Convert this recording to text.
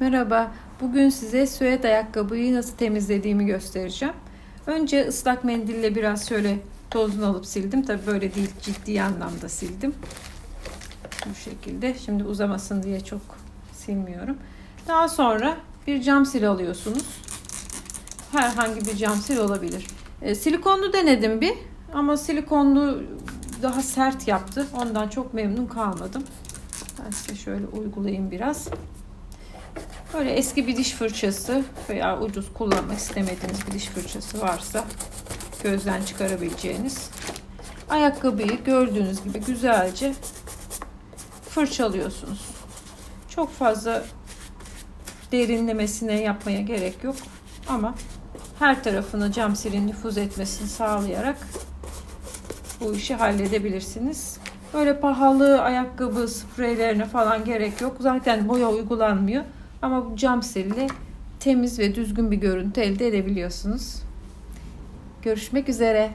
Merhaba. Bugün size süet ayakkabıyı nasıl temizlediğimi göstereceğim. Önce ıslak mendille biraz şöyle tozunu alıp sildim. Tabi böyle değil ciddi anlamda sildim. Bu şekilde. Şimdi uzamasın diye çok silmiyorum. Daha sonra bir cam sil alıyorsunuz. Herhangi bir cam sil olabilir. E, silikonlu denedim bir ama silikonlu daha sert yaptı. Ondan çok memnun kalmadım. Ben size şöyle uygulayayım biraz. Böyle eski bir diş fırçası veya ucuz kullanmak istemediğiniz bir diş fırçası varsa gözden çıkarabileceğiniz ayakkabıyı gördüğünüz gibi güzelce fırçalıyorsunuz. Çok fazla derinlemesine yapmaya gerek yok ama her tarafına cam silin nüfuz etmesini sağlayarak bu işi halledebilirsiniz. Böyle pahalı ayakkabı spreylerine falan gerek yok. Zaten boya uygulanmıyor. Ama cam sille temiz ve düzgün bir görüntü elde edebiliyorsunuz. Görüşmek üzere.